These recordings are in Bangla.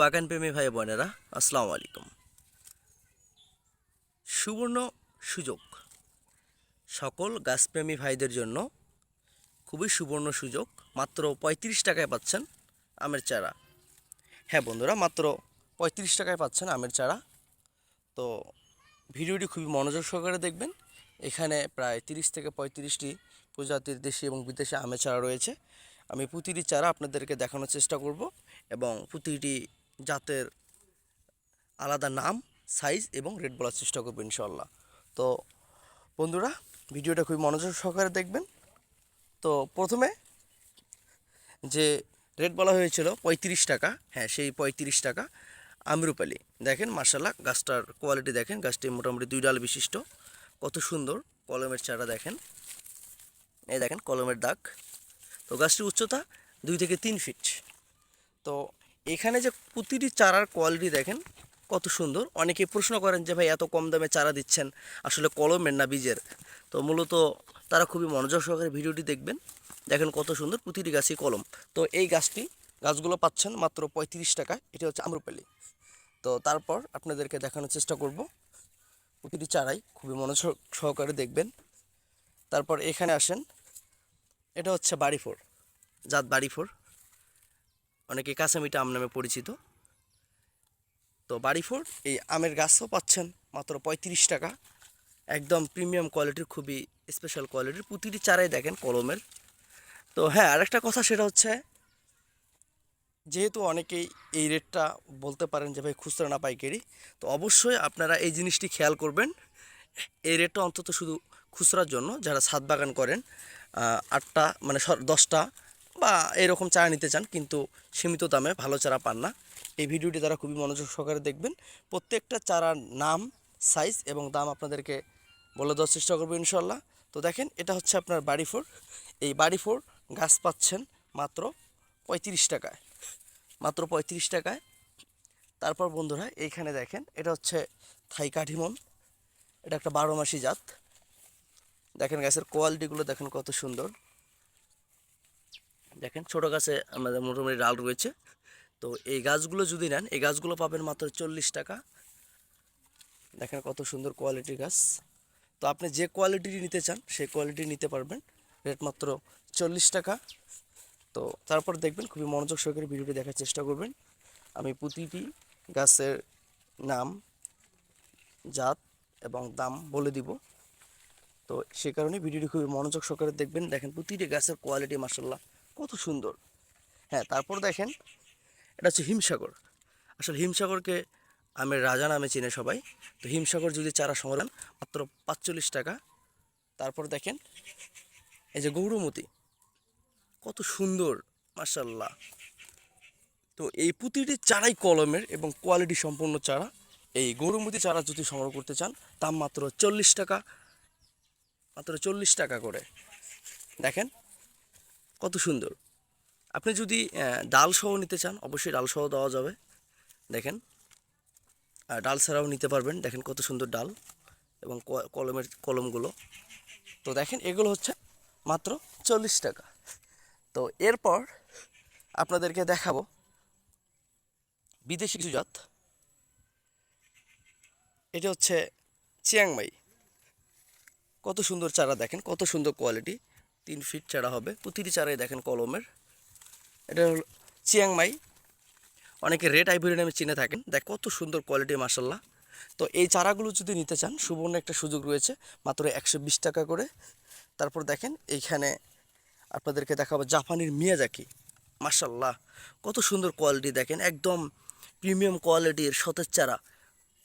বাগানপ্রেমী ভাই বোনেরা, আসসালামু আলাইকুম। সুবর্ণ সুযোগ। সকল গাছপ্রেমী ভাইদের জন্য খুবই সুবর্ণ সুযোগ। মাত্র পঁয়ত্রিশ টাকায় পাচ্ছেন আমের চারা। হ্যাঁ বন্ধুরা, মাত্র পঁয়ত্রিশ টাকায় পাচ্ছেন আমের চারা। তো ভিডিওটি খুবই মনোযোগ সহকারে দেখবেন। এখানে প্রায় তিরিশ থেকে পঁয়ত্রিশটি প্রজাতির দেশি এবং বিদেশি আমের চারা রয়েছে। আমি প্রতিটি চারা আপনাদেরকে দেখানোর চেষ্টা করব এবং প্রতিটি জাতের আলাদা নাম সাইজ এবং রেট বলার চেষ্টা করব ইনশাল্লাহ তো বন্ধুরা, ভিডিওটা খুবই মনোযোগ সহকারে দেখবেন। তো প্রথমে যে রেট বলা হয়েছিল পঁয়ত্রিশ টাকা হ্যাঁ সেই পঁয়ত্রিশ টাকা আমিরুপালি। দেখেন মার্শাল্লাহ গাছটার কোয়ালিটি দেখেন, গাছটি মোটামুটি দুই ডাল বিশিষ্ট। কত সুন্দর, কলমের চারা দেখেন। এই দেখেন, কলমের দাগ। তো গাছটির উচ্চতা দুই থেকে তিন ফিট তো এখানে যে প্রতিটি চারার কোয়ালিটি দেখেন, কত সুন্দর। অনেকে প্রশ্ন করেন যে, ভাই, এত কম দামে চারা দিচ্ছেন, আসলে কলমের না বীজের? তো মূলত তারা খুবই মনোযোগ সহকারে ভিডিওটি দেখবেন। দেখেন কত সুন্দর প্রতিটি গাছই কলম। তো এই গাছটি, গাছগুলো পাচ্ছেন মাত্র পঁয়ত্রিশ টাকায় এটি হচ্ছে আম্রপালি। তো তারপর আপনাদেরকে দেখানোর চেষ্টা করব। প্রতিটি চারাই খুবই মনোযোগ সহকারে দেখবেন। তারপর এখানে আসেন, এটা হচ্ছে বাড়ি ফোর জাত বাড়ি ফোর অনেকে কাঁচামিটা আম নামে পরিচিত। তো বাড়ি ফোর এই আমের গাছও পাচ্ছেন মাত্র পঁয়ত্রিশ টাকা। একদম প্রিমিয়াম কোয়ালিটির, খুবই স্পেশাল কোয়ালিটির। প্রতিটি চারাই দেখেন কলমের। তো হ্যাঁ আরেকটা কথা সেটা হচ্ছে, যেহেতু অনেকেই এই রেটটা বলতে পারেন যে, ভাই, খুচরা না পাইকারি, তো অবশ্যই আপনারা এই জিনিসটি খেয়াল করবেন। এই রেটটা অন্তত শুধু খুচরার জন্য, যারা ছাদ বাগান করেন আটটা মানে দশটা বা এরকম চারা নিতে চান কিন্তু সীমিত দামে ভালো চারা পান না। এই ভিডিওটি তারা খুবই মনোযোগ সহকারে দেখবেন। প্রত্যেকটা চারার নাম সাইজ এবং দাম আপনাদেরকে বলে দেওয়ার চেষ্টা করব ইনশাল্লাহ তো দেখেন, এটা হচ্ছে আপনার বাড়ি ফোর। এই বাড়ি ফোর গাছ পাচ্ছেন মাত্র পঁয়ত্রিশ টাকায়। মাত্র পঁয়ত্রিশ টাকায়। তারপর বন্ধুরা, এইখানে দেখেন, এটা হচ্ছে থাই কাঠিমন এটা একটা বারো মাসি জাত। দেখেন গাছের কোয়ালিটিগুলো দেখেন কত সুন্দর। দেখেন ছোট গাছে আমাদের মোটামুটি ডাল রয়েছে। তো এই গাছগুলো যদি নেন, এই গাছগুলো পাবেন মাত্র চল্লিশ টাকা। দেখেন কত সুন্দর কোয়ালিটির গাছ। তো আপনি যে কোয়ালিটি নিতে চান, সেই কোয়ালিটি নিতে পারবেন। রেট মাত্র চল্লিশ টাকা। তো তারপর দেখবেন, খুবই মনোযোগ সহকারে ভিডিওটি দেখার চেষ্টা করবেন। আমি প্রতিটি গাছের নাম, জাত এবং দাম বলে দিব। তো সে কারণে ভিডিওটি খুবই মনোযোগ সহকারে দেখবেন। দেখেন প্রতিটি গাছের কোয়ালিটি মাসাল্লাহ কত সুন্দর। হ্যাঁ তারপর দেখেন, এটা হচ্ছে হিমসাগর। আসলে হিমসাগরকে আমের রাজা নামে চেনে সবাই। তো হিমসাগর যদি চারা সংগ্রাম মাত্র পাঁচচল্লিশ টাকা। তারপর দেখেন, এই যে গৌরমতি, কত সুন্দর মাসাল্লাহ তো এই প্রতিটি চারাই কলমের এবং কোয়ালিটি সম্পন্ন চারা। এই গৌরমতি চারা যদি সংগ্রহ করতে চান, দাম মাত্র চল্লিশ টাকা, মাত্র চল্লিশ টাকা করে। দেখেন কত সুন্দর। আপনি যদি ডাল সহ নিতে চান, অবশ্যই ডাল সহ দেওয়া যাবে। দেখেন আর ডাল ছাড়াও নিতে পারবেন। দেখেন কত সুন্দর ডাল এবং কলমের কলমগুলো। তো দেখেন, এগুলো হচ্ছে মাত্র চল্লিশ টাকা। তো এরপর আপনাদেরকে দেখাবো বিদেশি কিছু জাত। এটা হচ্ছে চিয়াংমাই। কত সুন্দর চারা দেখেন, কত সুন্দর কোয়ালিটি। তিন ফিট চারা হবে। প্রতিটি চারাই দেখেন কলমের। এটা হলো চিয়াংমাই অনেকে রেড আইভরি নামে চিনে থাকেন। দেখ, কত সুন্দর কোয়ালিটি মাসাল্লাহ তো এই চারাগুলো যদি নিতে চান, সুবর্ণ একটা সুযোগ রয়েছে, মাত্র একশো বিশ টাকা করে। তারপর দেখেন, এইখানে আপনাদেরকে দেখাবো জাপানির মিয়াজাকি। মাসাল্লাহ কত সুন্দর কোয়ালিটি দেখেন, একদম প্রিমিয়াম কোয়ালিটির সতেজ চারা।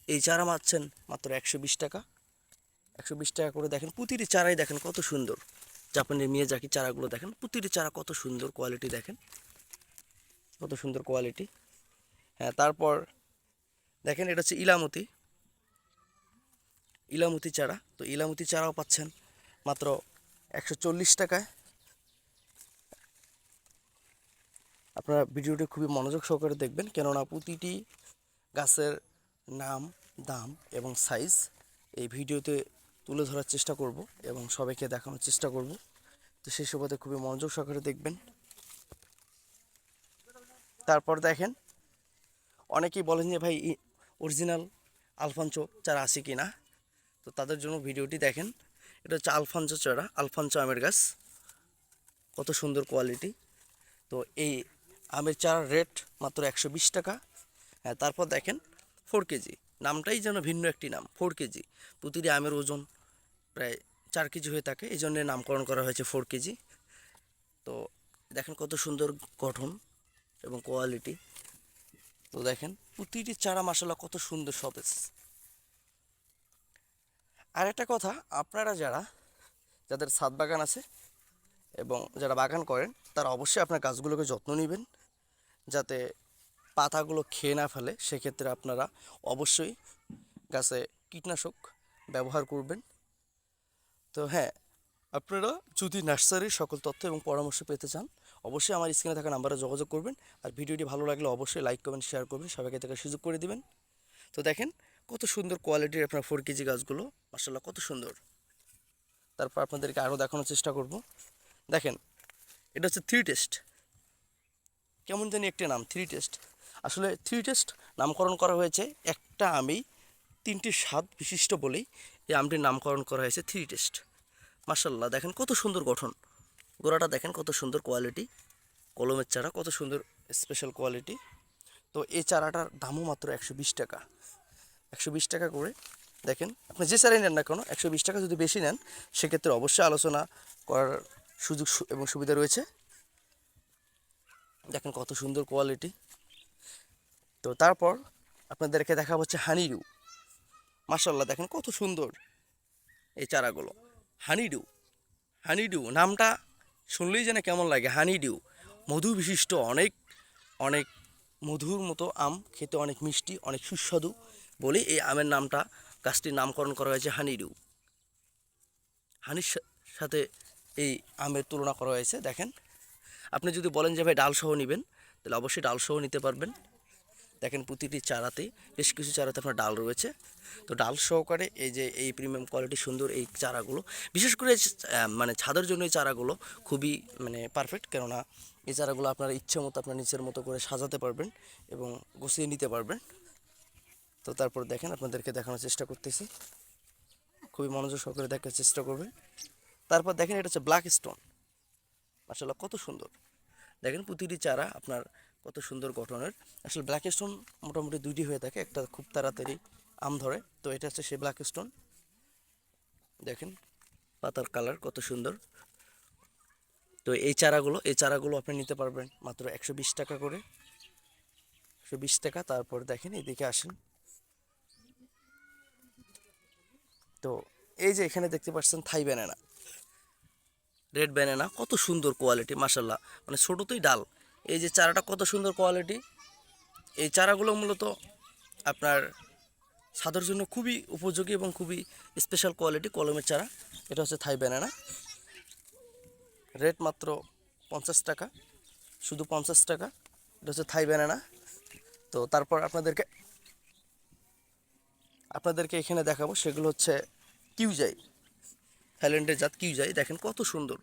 এই চারা মারছেন মাত্র একশো বিশ টাকা। একশো বিশ টাকা করে দেখেন, প্রতিটি চারাই দেখেন কত সুন্দর। জাপানের মিয়াজাকি চারাগুলো দেখেন। প্রতিটি চারা কত সুন্দর কোয়ালিটি দেখেন। কত সুন্দর কোয়ালিটি হ্যাঁ তারপর দেখেন, এটা হচ্ছে ইলামতি। ইলামতি চারা। তো ইলামতি চারাও পাচ্ছেন মাত্র একশো চল্লিশ টাকায়। আপনারা ভিডিওটি খুবই মনোযোগ সহকারে দেখবেন, কেননা প্রতিটি গাছের নাম, দাম এবং সাইজ এই ভিডিওতে তুলে ধরার চেষ্টা করব এবং সবাইকে দেখানোর চেষ্টা করব। তো সেই সুবাদে খুবই মনোযোগ সহকারে দেখবেন। তারপর দেখেন, অনেকেই বলেন যে ভাই অরিজিনাল আলফাঞ্চো চারা আছে কি না? তো তাদের জন্য ভিডিওটি দেখেন। এটা হচ্ছে আলফাঞ্চো চারা, আলফাঞ্চো আমের গাছ। কত সুন্দর কোয়ালিটি। তো এই আমের চারার রেট মাত্র একশো বিশ টাকা। হ্যাঁ তারপর দেখেন, ফোর কেজি। নামটাই যেন ভিন্ন একটি নাম ফোর কেজি। প্রতিটি আমের ওজন প্রায় চার কেজি হয়ে থাকে এই জন্যে নামকরণ করা হয়েছে ফোর কেজি। তো দেখেন কত সুন্দর গঠন এবং কোয়ালিটি তো দেখেন, প্রতিটি চারা মশলা কত সুন্দর সতেজ। আর একটা কথা, আপনারা যারা, যাদের ছাদ বাগান আছে এবং যারা বাগান করেন, তারা অবশ্যই আপনার গাছগুলোকে যত্ন নেবেন, যাতে পাতাগুলো খেয়ে না ফেলে সেক্ষেত্রে আপনারা অবশ্যই গাছে কীটনাশক ব্যবহার করবেন। তো হ্যাঁ আপনারা যদি নার্সারির সকল তথ্য এবং পরামর্শ পেতে চান, অবশ্যই আমার স্ক্রিনে থাকা নাম্বারে যোগাযোগ করবেন। আর ভিডিওটি ভালো লাগলে অবশ্যই লাইক, কমেন্ট, শেয়ার করবেন। সবাইকে থেকে সুযোগ করে দিবেন। তো দেখেন, কত সুন্দর কোয়ালিটির আপনার ফোর কেজি গাছগুলো। মাসাল্লাহ কত সুন্দর। তারপর আপনাদেরকে আরও দেখানোর চেষ্টা করব। দেখেন, এটা হচ্ছে থ্রি টেস্ট কেমন জানি একটা নাম থ্রি টেস্ট আসলে থ্রি টেস্ট নামকরণ করা হয়েছে। একটা আমি তিনটি স্বাদ বিশিষ্ট বলেই এই আমটির নামকরণ করা হয়েছে থ্রি টেস্ট মার্শাল্লাহ দেখেন কত সুন্দর গঠন। গোড়াটা দেখেন কত সুন্দর কোয়ালিটি কলমের চারা কত সুন্দর স্পেশাল কোয়ালিটি তো এই চারাটার দামও মাত্র একশো বিশ টাকা। একশো বিশ টাকা করে, দেখেন, আপনি যে চারাই নেন না কেন, একশো বিশ টাকা যদি বেশি নেন, সেক্ষেত্রে অবশ্যই আলোচনা করার সুযোগ এবং সুবিধা রয়েছে। দেখেন কত সুন্দর কোয়ালিটি তো তারপর আপনাদেরকে দেখা হচ্ছে হানিডু মার্শাল্লাহ দেখেন কত সুন্দর এই চারাগুলো। হানিডু হানিডু নামটা শুনলেই যেন কেমন লাগে। হানিডু মধু বিশিষ্ট, অনেক অনেক মধুর মতো আম, খেতে অনেক মিষ্টি, অনেক সুস্বাদু বলে এই আমের নামটা, গাছটির নামকরণ করা হয়েছে হানিডু হানির সাথে এই আমের তুলনা করা হয়েছে, দেখেন। আপনি যদি বলেন যে, ভাই, ডালসহ নেবেন, তাহলে অবশ্যই ডালসহ নিতে পারবেন। দেখেন প্রতিটি চারাতেই বেশ কিছু চারাতে আপনার ডাল রয়েছে। তো ডাল সহকারে এই যে এই প্রিমিয়াম কোয়ালিটি সুন্দর এই চারাগুলো, বিশেষ করে মানে ছাদের জন্য এই চারাগুলো খুবই মানে পারফেক্ট কেননা এই চারাগুলো আপনার ইচ্ছে মতো আপনার নিচের মতো করে সাজাতে পারবেন এবং গুছিয়ে নিতে পারবেন। তো তারপর দেখেন আপনাদেরকে দেখানোর চেষ্টা করতেছি। খুবই মনোযোগ সহকারে দেখার চেষ্টা করবেন। তারপর দেখেন এটা হচ্ছে ব্ল্যাক স্টোন আসলে কত সুন্দর। দেখেন প্রতিটি চারা আপনার কত সুন্দর গঠনের। আসলে ব্ল্যাক স্টোন মোটামুটি দুইটি হয়ে থাকে, একটা খুব তাড়াতাড়ি আম ধরে, তো এটা হচ্ছে সেই ব্ল্যাক স্টোন দেখেন, পাতার কালার কত সুন্দর। তো এই চারাগুলো এই চারাগুলো আপনি নিতে পারবেন মাত্র একশো বিশ টাকা করে। একশো বিশ টাকা, তারপর দেখেন এদিকে আসেন। তো এই যে এখানে দেখতে পাচ্ছেন থাই ব্যানানা রেড ব্যানানা কত সুন্দর কোয়ালিটি মাসাল্লাহ মানে ছোটোতেই ডাল। এই যে চারাটা কত সুন্দর কোয়ালিটি এই চারাগুলো মূলত আপনার ছাদের জন্য খুবই উপযোগী এবং খুবই স্পেশাল কোয়ালিটি কলমের চারা। এটা হচ্ছে থাই ব্যানানা রেট মাত্র পঞ্চাশ টাকা, শুধু পঞ্চাশ টাকা। এটা হচ্ছে থাই ব্যানানা তো তারপর আপনাদেরকে আপনাদেরকে এখানে দেখাবো, সেগুলো হচ্ছে কিউজাই। থাইল্যান্ডের জাত কিউজাই, দেখেন কত সুন্দর।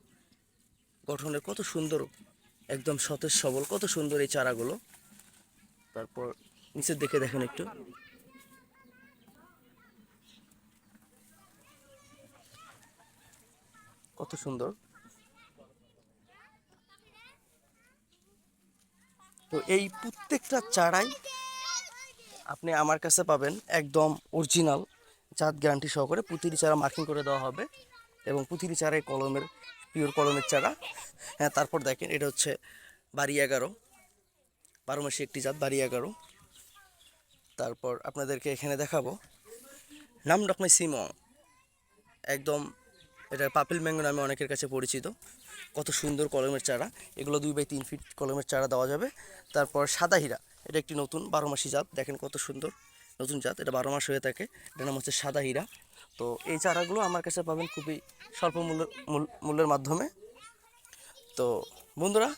গঠনের কত সুন্দর একদম সতেজ সবল। কত সুন্দর এই চারাগুলো। তারপর নিচের দিকে দেখেন একটু। কত সুন্দর। তো এই প্রত্যেকটা চারাই আপনি আমার কাছে পাবেন একদম অরিজিনাল জাত গ্যারান্টি সহকারে। প্রতিটি চারা মার্কিং করে দেওয়া হবে এবং প্রতিটি চারাই কলমের পিওর কলমের চারা। হ্যাঁ তারপর দেখেন, এটা হচ্ছে বাড়ি এগারো। বারো মাসে একটি জাত, বাড়ি এগারো। তারপর আপনাদেরকে এখানে দেখাবো। নাম ডকমাই সিমং। একদম এটা পাপেল ম্যাঙ্গো নামে অনেকের কাছে পরিচিত। কত সুন্দর কলমের চারা। এগুলো দুই বাই তিন ফিট কলমের চারা দেওয়া যাবে। তারপর সাদা হীরা। এটা একটি নতুন বারো মাসি জাত। দেখেন কত সুন্দর নতুন জাত। এটা বারো মাস হয়ে থাকে। এটার নাম হচ্ছে সাদা হীরা। তো এই চারাগুলো আমার কাছে পাবেন খুবই স্বল্প মূল্যের মূল- মূল্যের মাধ্যমে। তো বন্ধুরা,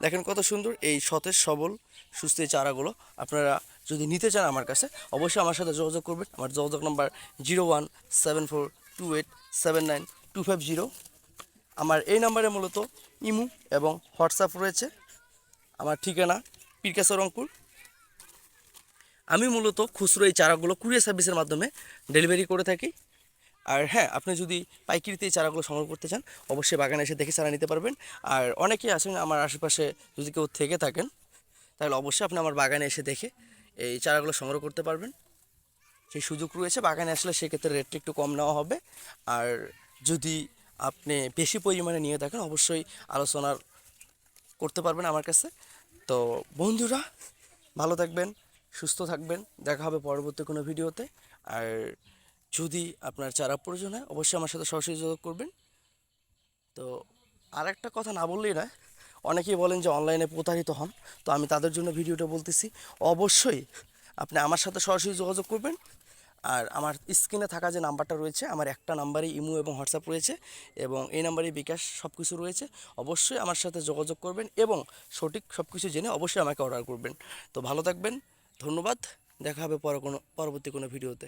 দেখেন কত সুন্দর এই সতেজ, সবল, সুস্থ এই চারাগুলো। আপনারা যদি নিতে চান আমার কাছে, অবশ্যই আমার সাথে যোগাযোগ করবেন। আমার যোগাযোগ number zero one seven four two eight seven nine two five zero. আমার এই নাম্বারে মূলত ইমু এবং হোয়াটসঅ্যাপ রয়েছে। আমার ঠিকানা পিরকাসা রংপুর। আমি মূলত খুচরো এই চারাগুলো কুরিয়ার সার্ভিসের মাধ্যমে ডেলিভারি করে থাকি। আর হ্যাঁ আপনি যদি পাইকারিতে এই চারাগুলো সংগ্রহ করতে চান, অবশ্যই বাগানে এসে দেখে চারা নিতে পারবেন। আর অনেকেই আছেন আমার আশেপাশে, যদি কেউ থেকে থাকেন, তাহলে অবশ্যই আপনি আমার বাগানে এসে দেখে এই চারাগুলো সংগ্রহ করতে পারবেন। সেই সুযোগ রয়েছে, বাগানে আসলে সেক্ষেত্রে রেটটা একটু কম নেওয়া হবে। আর যদি আপনি বেশি পরিমাণে নিয়ে থাকেন, অবশ্যই আলোচনার করতে পারবেন আমার কাছে। তো বন্ধুরা, ভালো থাকবেন। সুস্থ থাকবেন। দেখা হবে পরবর্তী কোনো ভিডিওতে। আর যদি আপনার চারা প্রয়োজন হয়, অবশ্যই আমার সাথে সরাসরি যোগাযোগ করবেন। তো আর একটা কথা না বললেই নয়, অনেকেই বলেন যে অনলাইনে প্রতারিত হন। তো আমি তাদের জন্য ভিডিওটা বলতেছি। অবশ্যই আপনি আমার সাথে সরাসরি যোগাযোগ করবেন। আর আমার স্ক্রিনে থাকা যে নাম্বারটা রয়েছে, আমার একটা নাম্বারেই ইমো এবং হোয়াটসঅ্যাপ রয়েছে এবং এই নাম্বারে বিকাশ সব কিছু রয়েছে। অবশ্যই আমার সাথে যোগাযোগ করবেন এবং সঠিক সব কিছু জেনে অবশ্যই আমাকে অর্ডার করবেন। তো ভালো থাকবেন। ধন্যবাদ। দেখা হবে পরে কোনো পরবর্তী কোনো ভিডিওতে।